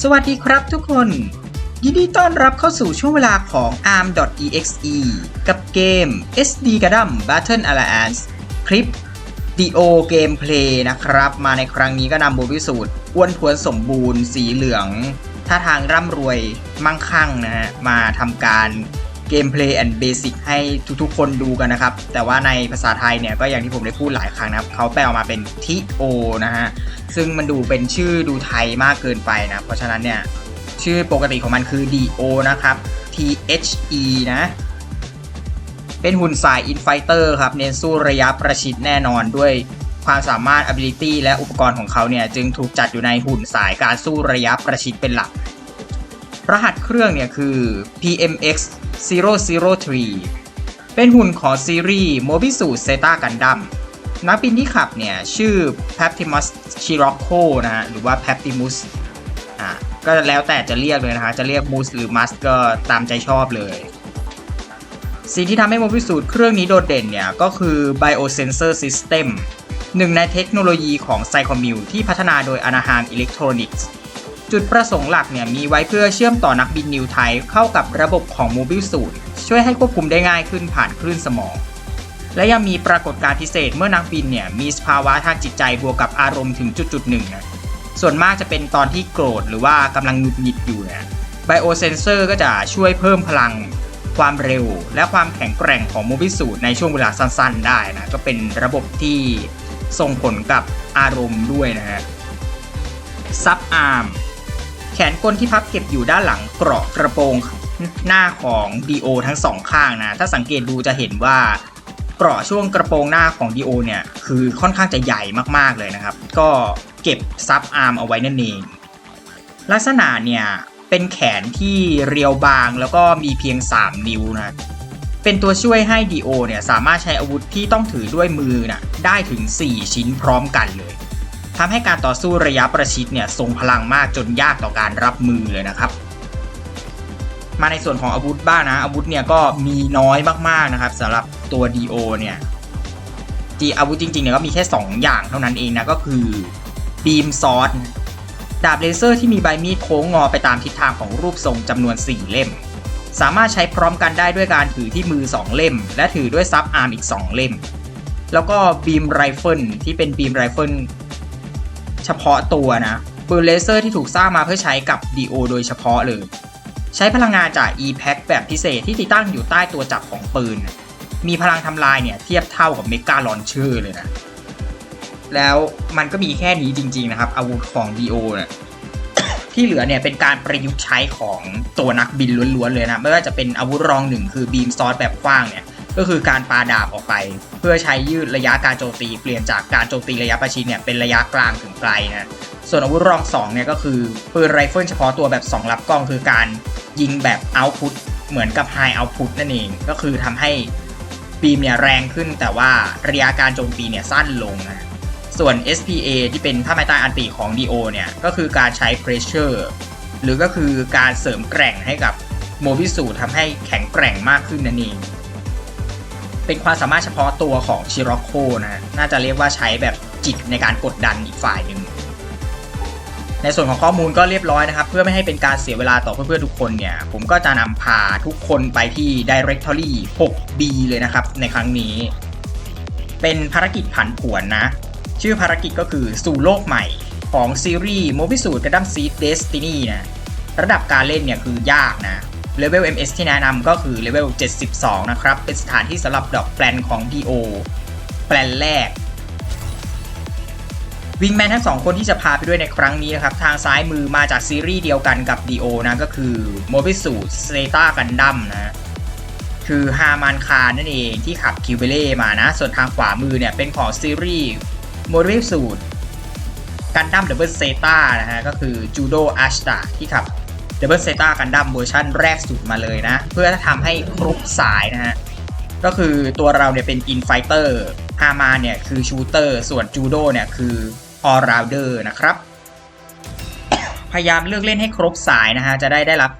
สวัสดีครับทุกคน ยินดีต้อนรับเข้าสู่ช่วงเวลาของ arm.exe กับเกม SD Gundam Battle Alliance คลิป DO Gameplay นะครับ มาในครั้งนี้ก็นำบทพิสูจน์อ้วนทวนสมบูรณ์สีเหลืองท่าทางร่ำรวยมั่งคั่งนะฮะมาทำการ เกมเพลย์แอนด์เบสิกให้ทุกๆ คนดูกันนะครับ แต่ว่าในภาษาไทยเนี่ยก็อย่างที่ผมได้พูดหลายครั้งนะครับเขาแปลออกมาเป็นทิโอนะฮะ ซึ่งมันดูเป็นชื่อดูไทยมากเกินไปนะ เพราะฉะนั้นเนี่ย ชื่อปกติของมันคือ DO นะครับ THE นะ เป็นหุ่นสาย Infighter ครับ เน้นสู้ระยะประชิดแน่นอนด้วยความสามารถ ability และอุปกรณ์ของเขาเนี่ย จึงถูกจัดอยู่ในหุ่นสายการสู้ระยะประชิดเป็นหลัก รหัสเครื่องเนี่ยคือ PMX 003 เป็นหุ่นของซีรีส์ Mobisue Zeta Gundam นักบินที่ขับเนี่ย ชื่อ Paptimus Chirocco นะฮะ หรือว่า Paptimus อ่าก็แล้วแต่จะเรียกเลยนะฮะ จะเรียกมูสหรือมัสก็ตามใจชอบเลย สิ่งที่ทำให้โมบิสูตรเครื่องนี้โดดเด่นเนี่ย ก็คือ Biosensor System หนึ่งในเทคโนโลยีของ p s y c h o m u ที่พัฒนาโดย Anaheim Electronics จุดประสงค์หลักเนี่ยมีไว้เพื่อเชื่อมต่อนักบินนิวไทยเข้ากับระบบของโมบิสูตรช่วยให้ควบคุมได้ง่ายขึ้นผ่านคลื่นสมอง และยังมีปรากฏการณ์พิเศษเมื่อนักบินเนี่ยมีสภาวะทางจิตใจบวกกับอารมณ์ถึงจุดจุดๆหนึ่งนะส่วนมากจะเป็นตอนที่โกรธหรือว่ากำลังหงุดหงิดอยู่นะไบโอเซนเซอร์ก็จะช่วยเพิ่มพลัง ความเร็ว และความแข็งแกร่งของโมบิสูตในช่วงเวลาสั้นๆ ได้นะก็เป็นระบบที่ส่งผลกับอารมณ์ด้วยนะฮะซับอาร์ม แขนกลที่พับเก็บอยู่ด้านหลังเกราะกระโปรงหน้าของ DO ทั้งสองข้างนะ ถ้าสังเกตดูจะเห็นว่าเกราะช่วงกระโปรงหน้าของ DO เนี่ยคือค่อนข้างจะใหญ่มากๆเลยนะครับ ก็เก็บซับอาร์มเอาไว้นั่นเอง ลักษณะเนี่ยเป็นแขนที่เรียวบางแล้วก็มีเพียง 3 นิ้วนะเป็นตัวช่วยให้ DO เนี่ยสามารถใช้อาวุธที่ต้องถือด้วยมือนะได้ถึง 4 ชิ้นพร้อมกันเลย ทำให้การต่อสู้ระยะประชิดเนี่ยทรงพลังมากจนยากต่อการรับมือเลยนะครับ มาในส่วนของอาวุธบ้างนะอาวุธเนี่ยก็มีน้อยมากๆนะครับสำหรับตัว DO เนี่ยจีอาวุธจริงๆเนี่ยก็มีแค่ 2 อย่างเท่านั้นเองนะก็คือบีมซอสดาบเลเซอร์ที่มีใบมีดโค้งงอไปตามทิศทางของรูปทรงจำนวน 4 เล่ม สามารถใช้พร้อมกันได้ด้วยการถือที่มือ 2 เล่ม และถือด้วยซับอาร์มอีก 2 เล่ม แล้วก็บีมไรเฟิลที่เป็นบีมไรเฟิล เฉพาะตัวนะปืนเลเซอร์ที่ถูกสร้างมาเพื่อใช้กับ DO โดยเฉพาะเลย ใช้พลังงานจาก E-Pack แบบพิเศษที่ติดตั้งอยู่ใต้ตัวจักรของปืน มีพลังทำลายเนี่ยเทียบเท่ากับเมกาลอนเชอร์เลยนะ แล้วมันก็มีแค่นี้จริง ๆ นะครับ อาวุธของ DO เนี่ยที่เหลือเนี่ยเป็นการประยุกต์ใช้ของตัวนักบินล้วนๆเลยนะ ไม่ว่าจะเป็นอาวุธรองหนึ่งคือบีมซอสแบบกว้างเนี่ย ก็คือการปาดาบออกไป เพื่อใช้ยืดระยะการโจมตี เปลี่ยนจากการโจมตีระยะประชิดเนี่ยเป็นระยะกลางถึงไกลนะส่วนอาวุธรอง2เนี่ยก็คือปืนไรเฟิลเฉพาะตัวแบบ2รับกล้องคือการยิงแบบเอาพุตเหมือนกับไฮเอาพุตนั่นเอง ก็คือทำให้บีมเนี่ยแรงขึ้นแต่ว่าระยะการโจมตีเนี่ยสั้นลงนะส่วน SPA ที่เป็นท่าไม้ตายอันติของ DO เนี่ยก็คือการใช้ pressure หรือก็คือการเสริมแกร่งให้กับโมบิสูทำให้แข็งแกร่งมากขึ้นนั่นเอง เป็นความสามารถเฉพาะตัวของชิโรโคนะน่าจะเรียกว่าใช้แบบจิตในการกดดันอีกฝ่ายหนึ่งในส่วนของข้อมูลก็เรียบร้อยนะครับ เพื่อไม่ให้เป็นการเสียเวลาต่อเพื่อนๆทุกคนเนี่ย ผมก็จะนำพาทุกคนไปที่ Directory 6B เลยนะครับ ในครั้งนี้ เป็นภารกิจผันผวนนะ ชื่อภารกิจก็คือสู่โลกใหม่ของซีรีส์ Mobile Gundam Seed Destiny นะ ระดับการเล่นเนี่ยคือยากนะ เลเวล MS ที่แนะนำก็คือเลเวล 72 นะครับ เป็นสถานที่สำหรับดอกแปลนของ DO แปลนแรก วิงแมนทั้งสองคนที่จะพาไปด้วยในครั้งนี้นะครับ ทางซ้ายมือมาจากซีรีส์เดียวกันกับ DO นะก็คือ Mobile Zeta Gundam นะคือฮามานคานั่นเองที่ขับคิวเบเล่มานะ ส่วนทางขวามือเนี่ยเป็นของซีรีส์ Mobile Suit Gundam Double Zeta นะฮะก็คือจูโดอัชตาที่ขับ Double Zeta Gundam เวอร์ชันแรกสุดมาเลยนะ เพื่อทำให้ครบสายนะฮะ ก็คือตัวเราเนี่ยเป็น Infighter ฮามาเนี่ยคือ Shooter ส่วนจูโดเนี่ยคือ All Rounder นะครับ พยายามเลือกเล่นให้ครบสายนะฮะ จะได้ได้รับ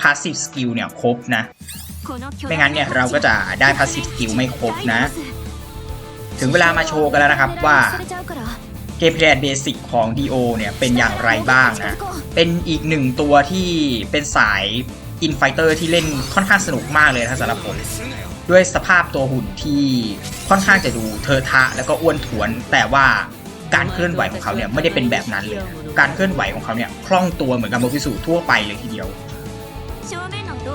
Passive Skill เนี่ยครบนะ ไม่งั้นเนี่ยเราก็จะได้ passive skill ไม่ครบนะ ถึงเวลามาโชว์กันแล้วนะครับว่า เกมเพลย์เบสิกของ DO เนี่ยเป็นอย่างไรบ้างนะ เป็นอีกหนึ่งตัวที่เป็นสายอินไฟเตอร์ที่เล่นค่อนข้างสนุกมากเลยนะสำหรับผม ด้วยสภาพตัวหุ่นที่ค่อนข้างจะดูเทอะทะแล้วก็อ้วนท้วน แต่ว่าการเคลื่อนไหวของเขาเนี่ยไม่ได้เป็นแบบนั้นเลย การเคลื่อนไหวของเขาเนี่ยคล่องตัวเหมือนกับโมบิสูทั่วไปเลยทีเดียว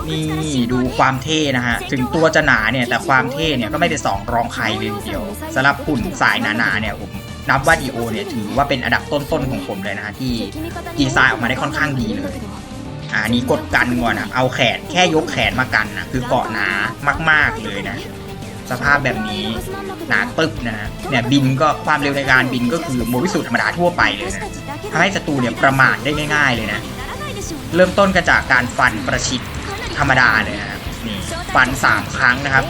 นี่ดูความเท่นะฮะ ถึงตัวจะหนาเนี่ยแต่ความเท่เนี่ยก็ไม่เป็นสองรองใครเลยทีเดียวสำหรับหุ่นสายหนาๆเนี่ยผม นับว่าดีโอเนี่ยถือว่าเป็นอันดับต้นๆของผมเลยนะฮะที่ดีไซน์ออกมาได้ค่อนข้างดีเลยอ่านี่กดกันก่อนนะเอาแขนแค่ยกแขนมากันนะคือเกาะหนามาก ๆเลยนะ สภาพแบบนี้หนาตึ๊บนะฮะเนี่ยบินก็ความเร็วในการบินก็คือโมวิสูธรรมดาทั่วไปเลยนะทำให้ศัตรูเนี่ยประมาทได้ง่าย ๆเลยนะ เริ่มต้นกันจากการฟันประชิดธรรมดาเลยนะครับนี่ฟัน 3 ครั้งนะครับ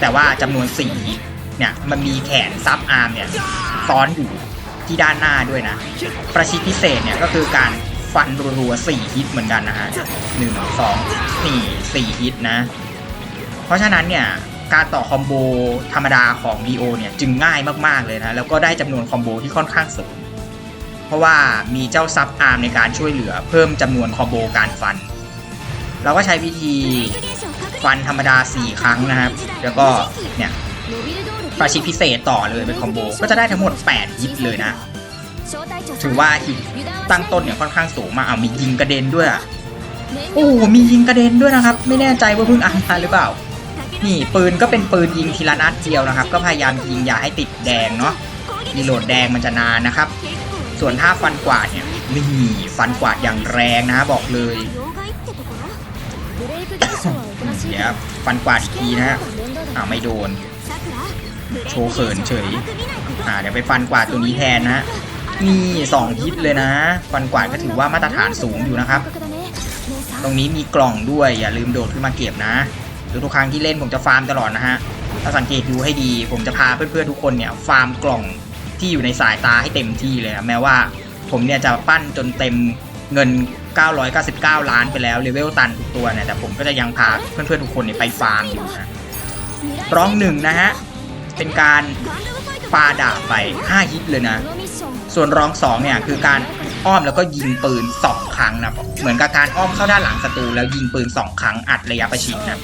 แต่ว่าจำนวน4ฮิต เนี่ยมันมีแขนซับอาร์มเนี่ยซ้อนอยู่ที่ด้านหน้าด้วยนะ ประชิดพิเศษเนี่ยก็คือการฟันรัวๆ4ฮิตเหมือนกันนะฮะหนึ่งสองนี่สี่ฮิตนะ เพราะฉะนั้นเนี่ยการต่อคอมโบธรรมดาของ DO เนี่ยจึงง่ายมากๆเลยนะ แล้วก็ได้จำนวนคอมโบที่ค่อนข้างสูง เพราะว่ามีเจ้าซับอาร์มในการช่วยเหลือเพิ่มจำนวนคอมโบการฟัน เราก็ใช้วิธีฟันธรรมดา 4 ครั้งนะครับ แล้วก็เนี่ย ระชิดพิเศษต่อเลยเป็นคอมโบ ก็จะได้ทั้งหมด 8 ฮิตเลยนะ ถือว่าฮิตตั้งต้นเนี่ยค่อนข้างสูงมากเอามียิงกระเด็นด้วยโอ้มียิงกระเด็นด้วยนะครับ ไม่แน่ใจว่าเพิ่งอ่านมาหรือเปล่า นี่ปืนก็เป็นปืนยิงทีละนัดเดียวนะครับ ก็พยายามยิงอย่าให้ติดแดงเนาะรีโหลดแดงมันจะนานนะครับ ส่วนท่าฟันกวาดเนี่ยนี่ฟันกวาดอย่างแรงนะบอกเลยเดี๋ยวฟันกวาดอีกทีนะฮะอ้าวไม่โดน โชว์เขินเฉย อ่าเดี๋ยวไปฟันกวาดตัวนี้แทนนะฮะนี่สองฮิตเลยนะ ฟันกวาดก็ถือว่ามาตรฐานสูงอยู่นะครับ ตรงนี้มีกล่องด้วยอย่าลืมโดดขึ้นมาเก็บนะหรือทุกครั้งที่เล่นผมจะฟาร์มตลอดนะฮะถ้าสังเกตดูให้ดี ผมจะพาเพื่อนๆทุกคนเนี่ยฟาร์มกล่องที่อยู่ในสายตาให้เต็มที่เลยนะแม้ว่าผมเนี่ยจะปั้นจนเต็มเงิน 999 ล้านไปแล้วเลเวลตันทุกตัวเนี่ยแต่ผมก็จะยังพาเพื่อนๆทุกคนเนี่ยไปฟาร์มอยู่นะร้องหนึ่งนะฮะ เป็นการปาดาบไป 5 ฮิตเลยนะ ส่วนรองสองเนี่ยคือการอ้อมแล้วก็ยิงปืน 2 ครั้งนะ เหมือนกับการอ้อมเข้าด้านหลังศัตรูแล้วยิงปืน 2 ครั้งอัดระยะประชิดนะ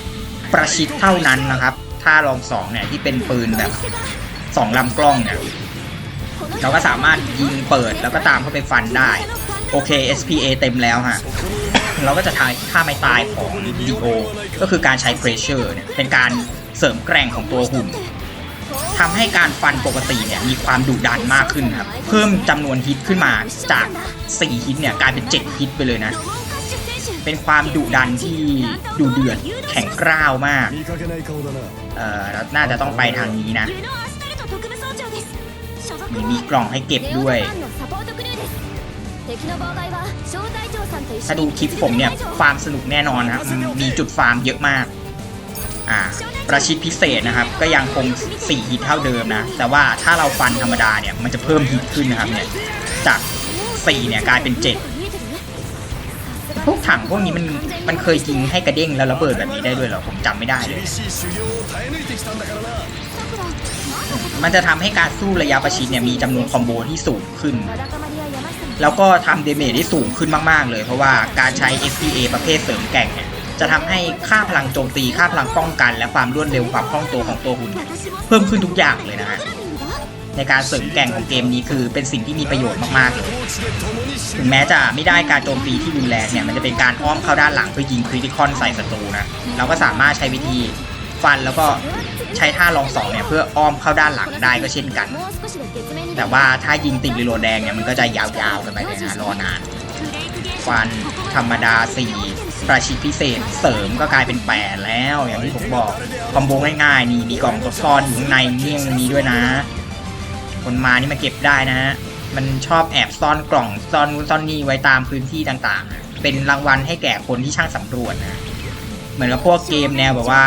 ประชิดเท่านั้นนะครับ ถ้ารองสองเนี่ยที่เป็นปืนแบบ 2ลำกล้องเนี่ยเราก็สามารถยิงเปิดแล้วก็ตามเข้าไปฟันได้ โอเค SPA เต็มแล้วฮะเราก็จะทายท่าไม่ตายของ DO ก็คือการใช้ Pressure เนี่ยเป็นการเสริมแกร่งของตัวหุ่น ทำให้การฟันปกติเนี่ยมีความดุดันมากขึ้นครับ เพิ่มจำนวนฮิตขึ้นมาจาก 4 ฮิตเนี่ยกลายเป็น 7 ฮิตไปเลยนะ เป็นความดุดันที่ดุเดือดแข็งกร้าวมาก เอ่อเราน่าจะต้องไปทางนี้นะมีมีกล่องให้เก็บด้วย ถ้าดูคลิปผมเนี่ยฟาร์มสนุกแน่นอนครับมีจุดฟาร์มเยอะมาก ประชิดพิเศษนะครับ ก็ยังคง4ฮิตเท่าเดิมนะ แต่ว่าถ้าเราฟันธรรมดาเนี่ย มันจะเพิ่มฮิตขึ้นนะครับเนี่ย จาก 4 เนี่ยกลายเป็น 7 พวกถังพวกนี้มันมันเคยจริงให้กระเด้งแล้วระเบิดแบบนี้ได้ด้วยเหรอ ผมจำไม่ได้เลย มันจะทำให้การสู้ระยะประชิดเนี่ยมีจำนวนคอมโบที่สูงขึ้น แล้วก็ทำเดเมจที่สูงขึ้นมาก ๆ เลย เพราะว่าการใช้ SPA ประเภทเสริมแก่งเนี่ย จะทำให้ค่าพลังโจมตีค่าพลังป้องกัน และความรวดเร็วความคล่องตัวของตัวหุ่น เพิ่มขึ้นทุกอย่างเลยนะฮะในการเสริมแก่งของเกมนี้คือเป็นสิ่งที่มีประโยชน์มากๆเลยถึงแม้จะไม่ได้การโจมตีที่รุนแรงเนี่ยมันจะเป็นการอ้อมเข้าด้านหลังเพื่อยิงคริติคอนใส่ศัตรูนะเราก็สามารถใช้วิธีฟันแล้วก็ใช้ท่าลองสองเนี่ยเพื่ออ้อมเข้าด้านหลังได้ก็เช่นกัน แต่ว่าถ้ายิงติดรีโหลดแดงเนี่ยมันก็จะยาวๆกันไปเลยนะรอนานฟันธรรมดา4 ระชิดพิเศษเสริมก็กลายเป็น8แล้วอย่างที่ผมบอกคอมโบง่ายๆนี่มีกล่องตัวซ่อนอยู่ข้างในนี่ยังมีด้วยนะ คนมานี่มาเก็บได้นะฮะมันชอบแอบซ่อนกล่องซ่อนนู้นซ่อนนี่ไว้ตามพื้นที่ต่างๆ เป็นรางวัลให้แก่คนที่ช่างสำรวจนะ เหมือนกับพวกเกมแนวแบบว่า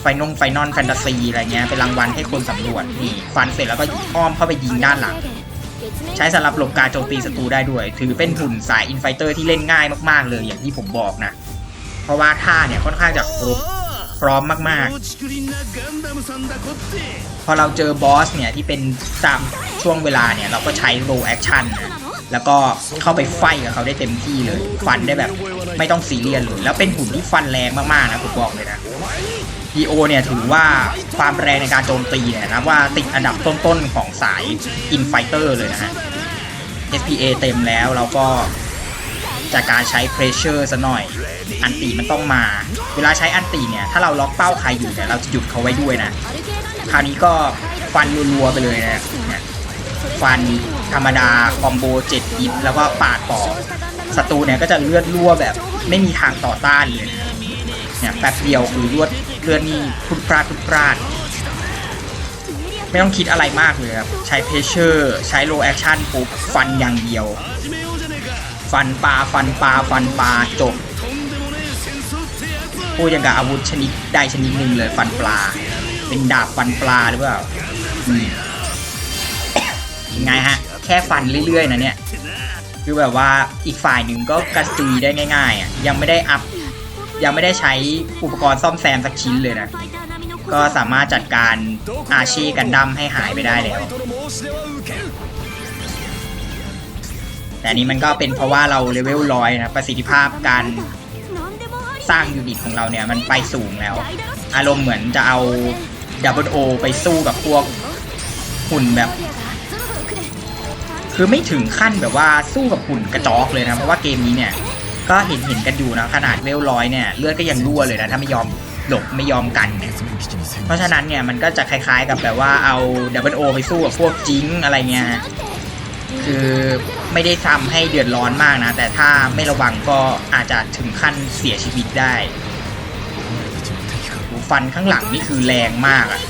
ไฟนงไฟนอลแฟนตาซีอะไรเงี้ยเป็นรางวัลให้คนสำรวจนี่ฟันเสร็จแล้วก็อ้อมเข้าไปยิงด้านหลัง ใช้สำหรับหลบการโจมตีศัตรูได้ด้วย ถือเป็นหุ่นสายอินไฟเตอร์ที่เล่นง่ายมากๆเลยอย่างที่ผมบอกนะ เพราะว่าท่าเนี่ยค่อนข้างจะครบพร้อมมากๆ พอเราเจอบอสเนี่ยที่เป็นตามช่วงเวลาเนี่ย เราก็ใช้โรแอคชั่นแล้วก็เข้าไปไฟกับเขาได้เต็มที่เลย ฟันได้แบบไม่ต้องสีเรียนเลย แล้วเป็นหุ่นที่ฟันแรงมากๆนะผมบอกเลยนะดีโอเนี่ยถือว่าความแรงในการโจมตีเนี่ยนะว่าติดอันดับต้นๆของสายอินไฟเตอร์เลยนะฮะ SPA เต็มแล้วเราก็ จากการใช้ Pressure ซะหน่อย อันตีมันต้องมา เวลาใช้อันตีเนี่ย ถ้าเราล็อกเป้าใครอยู่เนี่ย เราจะหยุดเขาไว้ด้วยนะ คราวนี้ก็ฟันรัวๆไปเลยนะฟันธรรมดา คอมโบ7อิฟแล้วก็ปาดปอกศัตรูเนี่ยก็จะเลือดรั่วแบบไม่มีทางต่อต้านเลยเนี่ยแป๊บเดียวคือเลือดเลือดนี่พุดพลาดพุดพลาดไม่ต้องคิดอะไรมากเลยครับ ใช้เพชเชอร์ ใช้โลแอคชั่นปุ๊บฟันอย่างเดียว ฟันปลาฟันปลาฟันปลาจบพูดอย่งกับอาวุธชนิดได้ชนิดหนึ่งเลยฟันปลา เป็นดาบฟันปลาหรือเปล่ายังไงฮะ แค่ฟันเรื่อยๆนะเนี่ย คือแบบว่าอีกฝ่ายหนึ่งก็กระซีได้ง่ายๆอะยังไม่ได้อัพยังไม่ได้ใช้อุปกรณ์ซ่อมแซมสักชิ้นเลยนะ ก็สามารถจัดการอาชีกันดั้มให้หายไปได้แล้ว แต่อันนี้มันก็เป็นเพราะว่าเราเลเวลร้อยนะประสิทธิภาพการสร้างยูนิตของเราเนี่ยมันไปสูงแล้ว อารมณ์เหมือนจะเอาดับเบิลโอไปสู้กับพวกหุ่นแบบ คือไม่ถึงขั้นแบบว่าสู้กับหุ่นกระจอกเลยนะ เพราะว่าเกมนี้เนี่ย ก็เห็นเห็นกันอยู่นะ ขนาดเวลร้อยเนี่ยเลือดก็ยังรั่วเลยนะ ถ้าไม่ยอมหลบไม่ยอมกันเนี่ยเพราะฉะนั้นเนี่ยมันก็จะคล้ายๆกับแบบว่าเอาดับเบิลโอไปสู้กับพวกจิงอะไรเงี้ย คือไม่ได้ทำให้เดือดร้อนมากนะ แต่ถ้าไม่ระวังก็อาจจะถึงขั้นเสียชีวิตได้ฟันข้างหลังนี่คือแรงมากอะ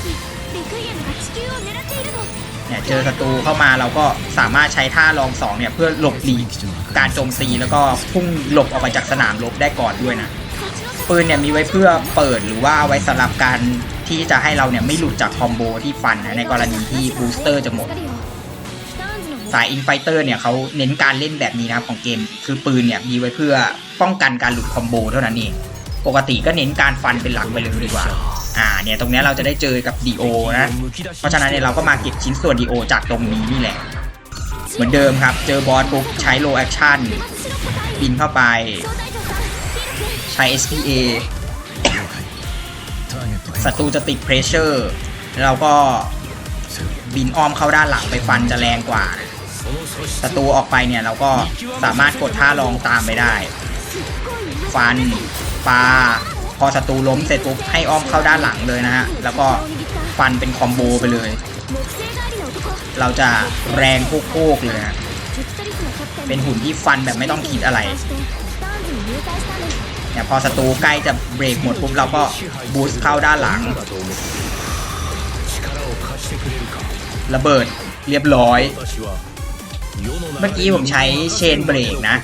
เนี่ยเจอศัตรูเข้ามาเราก็สามารถใช้ท่าลองสองเนี่ยเพื่อหลบหลีกการโจมตีแล้วก็พุ่งหลบออกไปจากสนามรบได้ก่อนด้วยนะปืนเนี่ยมีไว้เพื่อเปิดหรือว่าไว้สำหรับการที่จะให้เราเนี่ยไม่หลุดจากคอมโบที่ฟันนะในกรณีที่บูสเตอร์จะหมด สายอินไฟเตอร์เนี่ยเขาเน้นการเล่นแบบนี้นะครับของเกม คือปืนเนี่ยมีไว้เพื่อป้องกันการหลุดคอมโบเท่านั้นเองปกติก็เน้นการฟันเป็นหลักไปเลยดีกว่า อ่าเนี่ยตรงนี้เราจะได้เจอกับดีโอนะ เพราะฉะนั้นเนี่ยเราก็มาเก็บชิ้นส่วนดีโอจากตรงนี้นี่แหละ เหมือนเดิมครับ เจอบอสปุ๊บใช้โลแอคชั่นบินเข้าไป ใช้ SPA ศัตรูจะติดเพรสเชอร์ แล้วก็บินอ้อมเข้าด้านหลังไปฟันจะแรงกว่านะ ศัตรูออกไปเนี่ยเราก็สามารถกดท่ารองตามไปได้ ฟันปาพอศัตรูล้มเสร็จปุ๊บให้อ้อมเข้าด้านหลังเลยนะฮะ แล้วก็ฟันเป็นคอมโบไปเลย เราจะแรงโคกๆเลยนะเป็นหุ่นที่ฟันแบบไม่ต้องคิดอะไรเนี่ยพอศัตรูใกล้จะเบรกหมดปุ๊บเราก็บูสต์เข้าด้านหลัง ระเบิดเรียบร้อย เมื่อกี้ผมใช้เชนเบรกนะ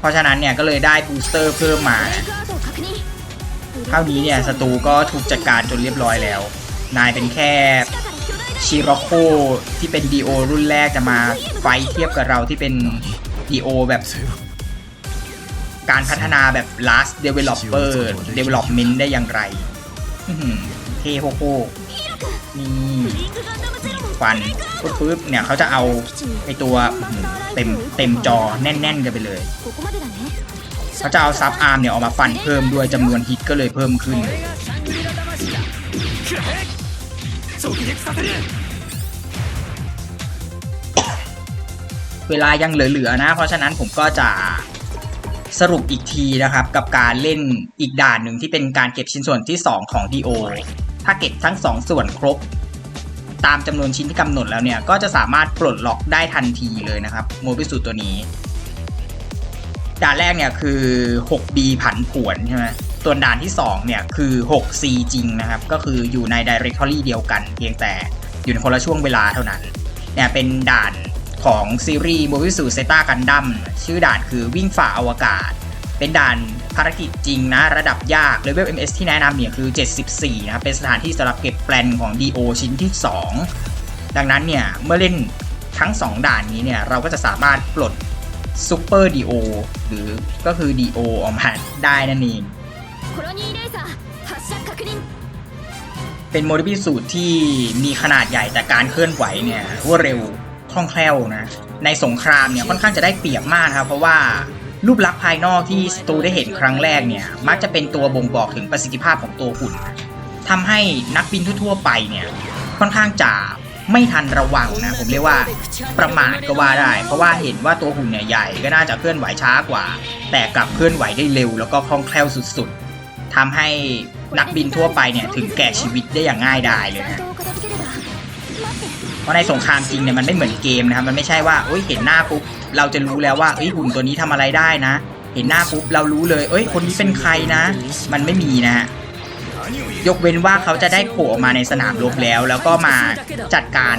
เพราะฉะนั้นเนี่ยก็เลยได้บูสเตอร์เพิ่มมาเท่านี้เนี่ยศัตรูก็ถูกจัดการจนเรียบร้อยแล้ว นายเป็นแค่ชิโรโคที่เป็นดีโอรุ่นแรกจะมาไฟเทียบกับเราที่เป็นดีโอแบบ การพัฒนาแบบ last developer development ได้อย่างไรเท่โคโคนี่ ฟันปุ๊บปุ๊บเนี่ยเขาจะเอาไอตัวเต็มเต็มจอแน่นๆกันไปเลยเขาจะเอาซับอาร์มเนี่ยออกมาฟันเพิ่มด้วยจำนวนฮิตก็เลยเพิ่มขึ้นเวลายังเหลือๆนะ เพราะฉะนั้นผมก็จะสรุปอีกทีนะครับ กับการเล่นอีกด่านหนึ่งที่เป็นการเก็บชิ้นส่วนที่ 2 ของ DO ถ้าเก็บทั้ง 2 ส่วนครบ ตามจำนวนชิ้นที่กำหนดแล้วเนี่ย ก็จะสามารถปลดล็อกได้ทันทีเลยนะครับโมบิสูตตัวนี้ ด่านแรกเนี่ยคือ 6B ผันผวนใช่ไหมส่วนด่านที่ 2 เนี่ยคือ 6C จริงนะครับ ก็คืออยู่ใน directory เดียวกัน เพียงแต่อยู่ในคนละช่วงเวลาเท่านั้น เนี่ยเป็นด่านของซีรีส์โมบิสูเซต้ากันดั้มชื่อด่านคือวิ่งฝ่าอวกาศ เป็นด่านภารกิจจริงนะ ระดับยากเลเวล MS ที่แนะนำเนี่ยคือ 74 นะ เป็นสถานที่สำหรับเก็บแปลนของ DO ชิ้นที่ 2 ดังนั้นเนี่ย เมื่อเล่นทั้ง 2 ด่านนี้เนี่ย เราก็จะสามารถปลดซูเปอร์ดีโอหรือก็คือดีโออกมาได้นั่นเอง เป็นโมดิฟิสูตรที่มีขนาดใหญ่แต่การเคลื่อนไหวเนี่ยรวดเร็วคล่องแคล่วนะ ในสงครามเนี่ยค่อนข้างจะได้เปรียบมากครับเพราะว่า รูปลักษณ์ภายนอกที่สตูได้เห็นครั้งแรกเนี่ย มักจะเป็นตัวบ่งบอกถึงประสิทธิภาพของตัวหุ่นทำให้นักบินทั่วๆไปเนี่ย ค่อนข้างจะไม่ทันระวังนะ ผมเรียกว่าประมาทก็ว่าได้ เพราะว่าเห็นว่าตัวหุ่นเนี่ยใหญ่ก็น่าจะเคลื่อนไหวช้ากว่า แต่กลับเคลื่อนไหวได้เร็ว แล้วก็คล่องแคล่วสุดๆทำให้นักบินทั่วไปเนี่ยถึงแก่ชีวิตได้อย่างง่ายดายเลยนะเพราะในสงครามจริงเนี่ยมันไม่เหมือนเกมนะครับมันไม่ใช่ว่าเอ้ยเห็นหน้าปุ๊บ เราจะรู้แล้วว่าเอ้ยหุ่นตัวนี้ทำอะไรได้นะ เห็นหน้าปุ๊บเรารู้เลย เอ้ย คนนี้เป็นใครนะ มันไม่มีนะฮะยกเว้นว่าเขาจะได้โผล่ออกมาในสนามรบแล้ว แล้วก็มาจัดการ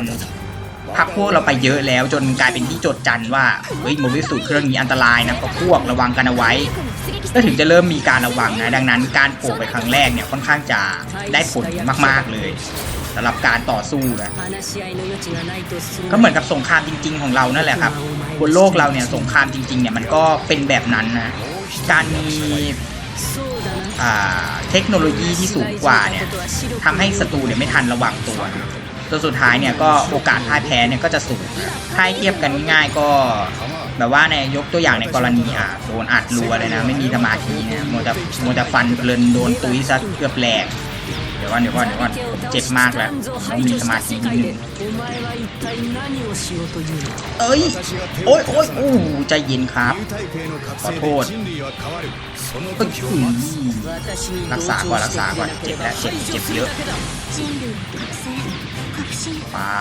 พักพวกเราไปเยอะแล้ว จนกลายเป็นที่จดจันว่าเฮ้ยโมบิสูตรเครื่องนี้อันตรายนะพวกระวังกันเอาไว้ก็ถึงจะเริ่มมีการระวังนะ ดังนั้นการโผล่ไปครั้งแรกเนี่ยค่อนข้างจะได้ผลมาก ๆเลยำหรับการต่อสู้นะก็เหมือนกับสงครามจริง ๆ ของเรานั่นแหละครับบนโลกเราเนี่ยสงครามจริงๆเนี่ยมันก็เป็นแบบนั้นนะการมีอ่าเทคโนโลยีที่สูงกว่าเนี่ยทำให้ศัตรูเนี่ยไม่ทันระวังตัวนะจนสุดท้ายเนี่ยก็โอกาสพ่ายแพ้เนี่ยก็จะสูงนะถ้าให้เทียบกันง่ายๆก็แบบว่าในยกตัวอย่างในกรณีอะโดนอัดรัวเลยนะ ไม่มีสมาธิเนี่ยโมจะโมจะฟันเพลินโดนตุ้ยซะเกือบแหลก เดี๋ยวก่อนเดี๋ยวก่อนเดี๋ยวก่อนเจ็บมากแล้วต้องมีสมาธินิดนึงเอ้ยโอ้ยโอ้ยโอ้ใจเย็นครับ ขอโทษเอ้ยรักษาก่อนรักษาก่อนเจ็บแล้วเจ็บเจ็บเยอะป้า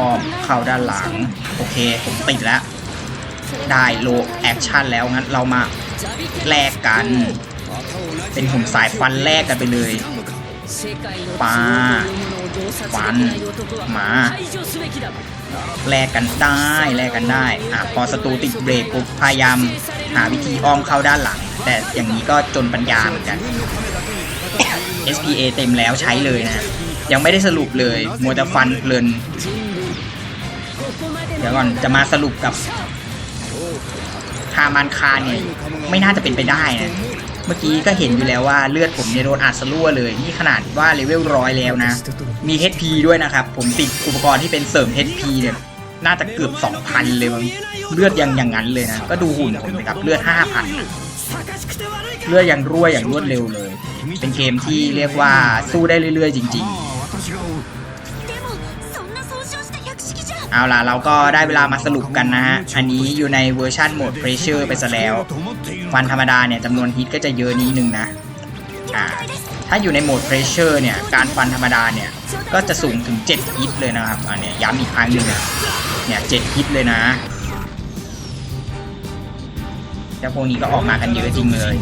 อ้อมเข้าด้านหลัง โอเค ผมติดแล้ว ได้โลแอคชั่นแล้วงั้นเรามาแลกกัน เป็นหุ่นสายฟันแลกกันไปเลย ปาฟันมาแลกกันได้แลกกันได้อะพอศัตรูติดเบรกปุ๊บพยายามหาวิธีอ้อมเข้าด้านหลัง แต่อย่างนี้ก็จนปัญญาเหมือนกัน SPA เต็มแล้วใช้เลยนะ ยังไม่ได้สรุปเลย มัวแต่ฟันเพลิน เดี๋ยวก่อนจะมาสรุปกับคามันคาเนี่ย ไม่น่าจะเป็นไปได้นะ เมื่อกี้ก็เห็นอยู่แล้วว่าเลือดผมเนี่ยโดนอัดสลั่วเลย นี่ขนาดว่าเลเวลร้อยแล้วนะ มี HP ด้วยนะครับ ผมติดอุปกรณ์ที่เป็นเสริม HP เนี่ยน่าจะเกือบ2,000 เลยมั้งเลือดยังอย่างนั้นเลยนะ ก็ดูหุ่นผมนะครับ เลือด 5,000นเลือดยังรั่วอย่างรวดเร็วเลย เป็นเกมที่เรียกว่าสู้ได้เรื่อยๆ จริง ๆเอาล่ะ เราก็ได้เวลามาสรุปกันนะฮะ อันนี้อยู่ในเวอร์ชันโหมด Pressure ไปซะแล้ว ฟันธรรมดาเนี่ยจำนวนฮิตก็จะเยอะนิดนึงนะอ่าถ้าอยู่ในโหมดเพรสเชอร์เนี่ยการฟันธรรมดาเนี่ยก็จะสูงถึง 7 ฮิตเลยนะครับอันนี้ย้ำอีกครั้งหนึ่งนะเนี่ยเจ็ดฮิตเลยนะแล้วพวกนี้ก็ออกมากันเยอะจริงเลย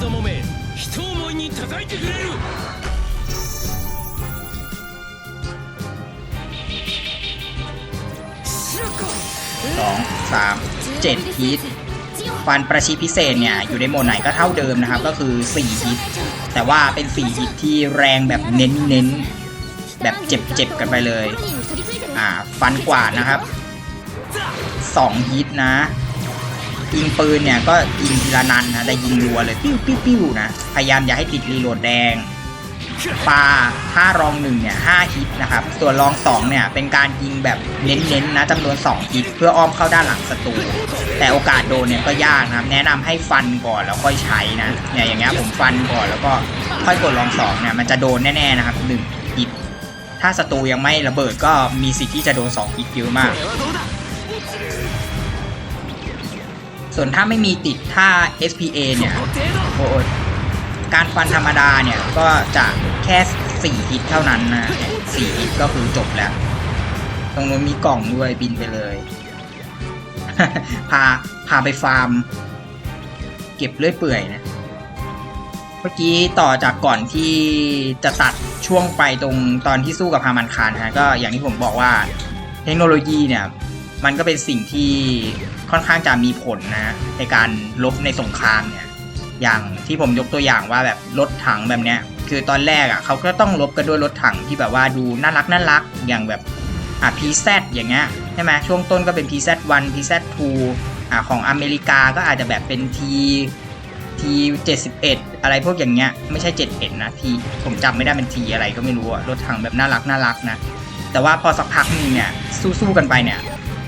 สองสามเจ็ดฮิต ฟันประชิดพิเศษเนี่ยอยู่ในโหมดไหนก็เท่าเดิมนะครับ ก็คือ 4 ฮิต แต่ว่าเป็น 4 ฮิตที่แรงแบบเน้นเน้นแบบเจ็บๆกันไปเลย อ่า ฟันกวาดนะครับ 2 ฮิตนะยิงปืนเนี่ยก็ยิงทีละนันนะได้ยิงรัวเลย ปิ้วปิ้วปิ้วนะ พยายามอย่าให้ติดรีโหลดแดง ปลาถ้ารองหนึ่งเนี่ยห้าฮิตนะครับ ส่วนรองสองเนี่ยเป็นการยิงแบบเน้นๆนะจำนวน 2 ฮิต เพื่ออ้อมเข้าด้านหลังศัตรูแต่โอกาสโดนเนี่ยก็ยากนะครับ แนะนำให้ฟันก่อนแล้วค่อยใช้นะเนี่ยอย่างเงี้ยผมฟันก่อนแล้วก็ค่อยกดรองสองเนี่ยมันจะโดนแน่ๆนะครับหนึ่งฮิต ถ้าศัตรูยังไม่ระเบิดก็มีสิทธิ์ที่จะโดน2ฮิตเยอะมากส่วนถ้าไม่มีติดท่า SPA เนี่ยโอ้ย การฟันธรรมดาเนี่ย ก็จะแค่4ฮิตเท่านั้นนะสี่ฮิตก็คือจบแล้ว ตรงนู้นมีกล่องด้วยบินไปเลย พาพาไปฟาร์ม เก็บเลื่อยเปื่อยนะ เมื่อกี้ต่อจากก่อนที่จะตัดช่วงไปตรงตอนที่สู้กับฮามันคารนฮะก็อย่างที่ผมบอกว่าเทคโนโลยีเนี่ย มันก็เป็นสิ่งที่ค่อนข้างจะมีผลนะ ในการลบในสงครามเนี่ย อย่างที่ผมยกตัวอย่างว่าแบบรถถังแบบเนี้ยคือตอนแรกอะเขาก็ต้องลบกันด้วยรถถังที่แบบว่าดูน่ารักน่ารักอย่างแบบอะ PZ อย่างเงี้ยใช่ไหมช่วงต้นก็เป็น PZ1 PZ2 อะของอเมริกาก็อาจจะแบบเป็น T T ที71อะไรพวกอย่างเงี้ยไม่ใช่ 71 นะทีผมจำไม่ได้เป็นทีอะไรก็ไม่รู้อะรถถังแบบน่ารักน่ารักนะ แต่ว่าพอสักพักนึงเนี่ยสู้ๆกันไปเนี่ย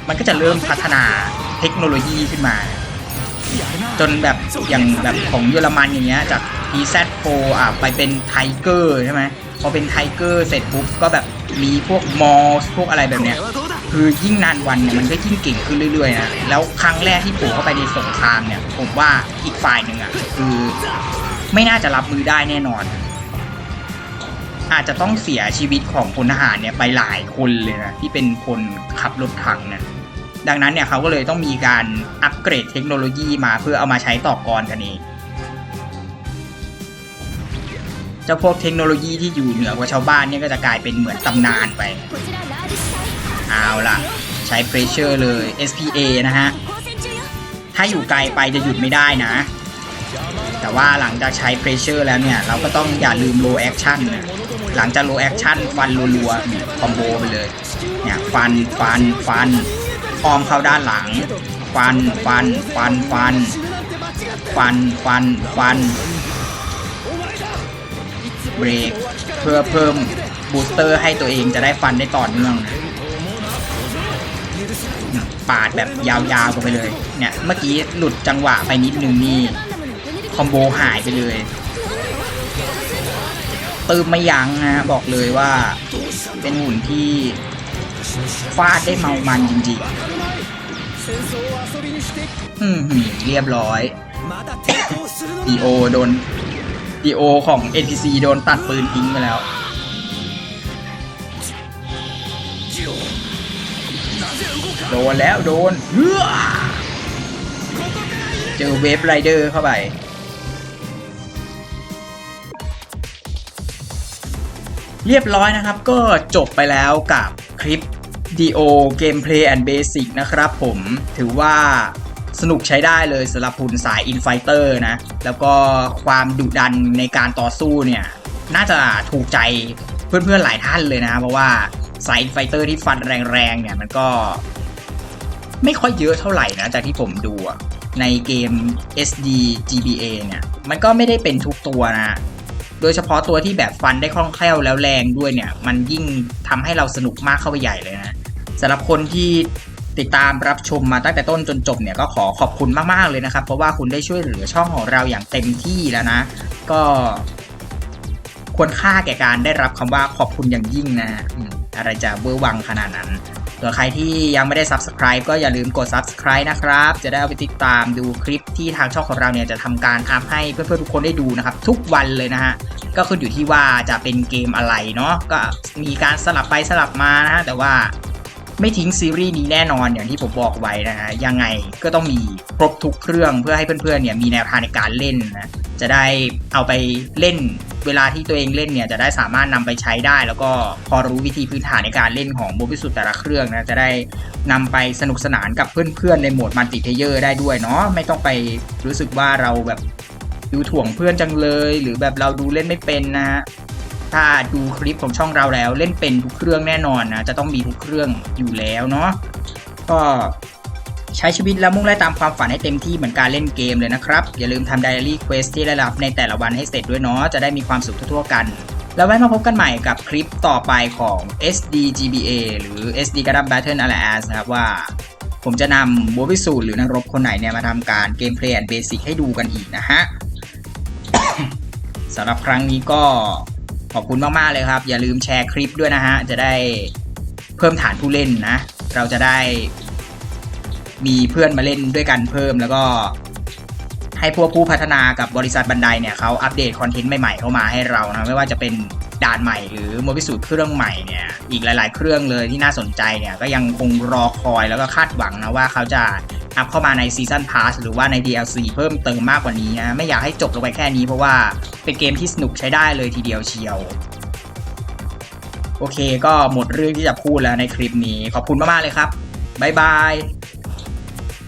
มันก็จะเริ่มพัฒนาเทคโนโลยีขึ้นมา จนแบบอย่างแบบของเยอรมันอย่างเงี้ยจาก PZ4 อะไปเป็นไทเกอร์ใช่ไหมพอเป็นไทเกอร์เสร็จปุ๊บก็แบบมีพวกมอสพวกอะไรแบบเนี้ยคือยิ่งนานวันเนี่ยมันก็ยิ่งเก่งขึ้นเรื่อยๆนะแล้วครั้งแรกที่ผล่เข้าไปในสงครามเนี่ย ผมว่าอีกฝ่ายหนึ่งอะคือไม่น่าจะรับมือได้แน่นอน อาจจะต้องเสียชีวิตของพลทหารเนี่ยไปหลายคนเลยนะที่เป็นคนขับรถถังเนี่ย ดังนั้นเนี่ยเขาก็เลยต้องมีการอัปเกรดเทคโนโลยีมาเพื่อเอามาใช้ต่อกรกันเองเจ้าพวกเทคโนโลยีที่อยู่เหนือกว่าชาวบ้านเนี่ยก็จะกลายเป็นเหมือนตำนานไป เอาล่ะ ใช้เพรสเชอร์เลย SPA นะฮะ ถ้าอยู่ไกลไปจะหยุดไม่ได้นะ แต่ว่าหลังจากใช้เพรสเชอร์แล้วเนี่ย เราก็ต้องอย่าลืมโลแอคชั่นนะหลังจากโลแอคชั่นฟันรัวๆคอมโบไปเลย เนี่ย ฟัน ฟัน ฟัน อ้อมเข้าด้านหลัง ฟัน ฟัน ฟัน ฟัน ฟัน ฟัน ฟัน เบรก เพื่อเพิ่มบูสเตอร์ให้ตัวเองจะได้ฟันได้ต่อเนื่อง ปาดแบบยาวๆกันไปเลย เนี่ย เมื่อกี้หลุดจังหวะไปนิดนึงนี่ คอมโบหายไปเลยตืมไม่ยั้งนะบอกเลยว่า เป็นหุ่นที่ ฟาดได้เมามันจริงๆอืมเรียบร้อยดีโอโดนดีโอของ NPC โดนตัดปืนทิ้งไปแล้ว โดนแล้วโดนเจอเวฟไรเดอร์เข้าไปเรียบร้อยนะครับก็จบไปแล้วกับคลิป DO Gameplay and Basic นะครับผมถือว่าสนุกใช้ได้เลยสำหรับหุ่นสาย Infighter นะ แล้วก็ความดุดันในการต่อสู้เนี่ย น่าจะถูกใจเพื่อนๆหลายท่านเลยนะ เพราะว่าสาย Infighter ที่ฟันแรงๆเนี่ยมันก็ ไม่ค่อยเยอะเท่าไหร่นะจากที่ผมดูในเกม SD GBA เนี่ยมันก็ไม่ได้เป็นทุกตัวนะ โดยเฉพาะตัวที่แบบฟันได้คล่องแคล่วแล้วแรงด้วยเนี่ย มันยิ่งทำให้เราสนุกมากเข้าไปใหญ่เลยนะ สำหรับคนที่ติดตามรับชมมาตั้งแต่ต้นจนจบเนี่ยก็ขอขอบคุณมาก ๆ เลยนะครับ เพราะว่าคุณได้ช่วยเหลือช่องของเราอย่างเต็มที่แล้วนะ ก็ควรค่าแก่การได้รับคำว่าขอบคุณอย่างยิ่งนะฮะอืมอะไรจะเบอร์วังขนาดนั้นส่วนใครที่ยังไม่ได้ Subscribe ก็อย่าลืมกด Subscribe นะครับ จะได้เอาไปติดตามดูคลิปที่ทางช่องของเราเนี่ยจะทำการอัพให้เพื่อนๆทุกคนได้ดูนะครับ ทุกวันเลยนะฮะ ก็ขึ้นอยู่ที่ว่าจะเป็นเกมอะไรเนาะก็มีการสลับไปสลับมานะฮะแต่ว่า ไม่ทิ้งซีรีส์นี้แน่นอนอย่างที่ผมบอกไว้นะฮะยังไงก็ต้องมีครบทุกเครื่องเพื่อให้เพื่อนๆเนี่ยมีแนวทางในการเล่นนะจะได้เอาไปเล่นเวลาที่ตัวเองเล่นเนี่ยจะได้สามารถนำไปใช้ได้ แล้วก็พอรู้วิธีพื้นฐานในการเล่นของโมบิสุแต่ละเครื่องนะจะได้นำไปสนุกสนานกับเพื่อนๆในโหมดมัลติเพเยอร์ได้ด้วยเนาะไม่ต้องไปรู้สึกว่าเราแบบดูถ่วงเพื่อนจังเลย หรือแบบเราดูเล่นไม่เป็นนะฮะ ถ้าดูคลิปของช่องเราแล้ว เล่นเป็นทุกเครื่องแน่นอนนะจะต้องมีทุกเครื่องอยู่แล้วเนาะก็ใช้ชีวิตและมุ่งไล่ตามความฝันให้เต็มที่เหมือนการเล่นเกมเลยนะครับ อย่าลืมทำ Diary Quest ที่ได้รับในแต่ละวันให้เสร็จด้วยเนาะจะได้มีความสุขทั่วๆกัน แล้วไว้มาพบกันใหม่กับคลิปต่อไปของ SDGBA หรือ SD Gundam Battle Alliance นะครับว่า ผมจะนำบัวพิสูจน์หรือนักรบคนไหนเนี่ยมาทำการเกมเพลย์แอนเบสิกให้ดูกันอีกนะฮะสำหรับครั้งนี้ก็ ขอบคุณมากๆเลยครับ อย่าลืมแชร์คลิปด้วยนะฮะ จะได้เพิ่มฐานผู้เล่นนะ เราจะได้ มีเพื่อนมาเล่นด้วยกันเพิ่มแล้วก็ ให้พวกผู้พัฒนากับบริษัทบันไดเนี่ยเขาอัปเดตคอนเทนต์ใหม่ๆเข้ามาให้เรานะไม่ว่าจะเป็นด่านใหม่หรือโมบิสูตรเครื่องใหม่เนี่ยอีกหลาย ๆ เครื่องเลยที่น่าสนใจเนี่ยก็ยังคงรอคอยแล้วก็คาดหวังนะว่าเขาจะ อัพเข้ามาในซีซันพาสหรือว่าใน DLC เพิ่มเติมมากกว่านี้นะไม่อยากให้จบลงไปแค่นี้เพราะว่าเป็นเกมที่สนุกใช้ได้เลยทีเดียวเชียวโอเค ก็หมดเรื่องที่จะพูดแล้วในคลิปนี้ ขอบคุณมาก ๆ เลยครับ บ๊ายบาย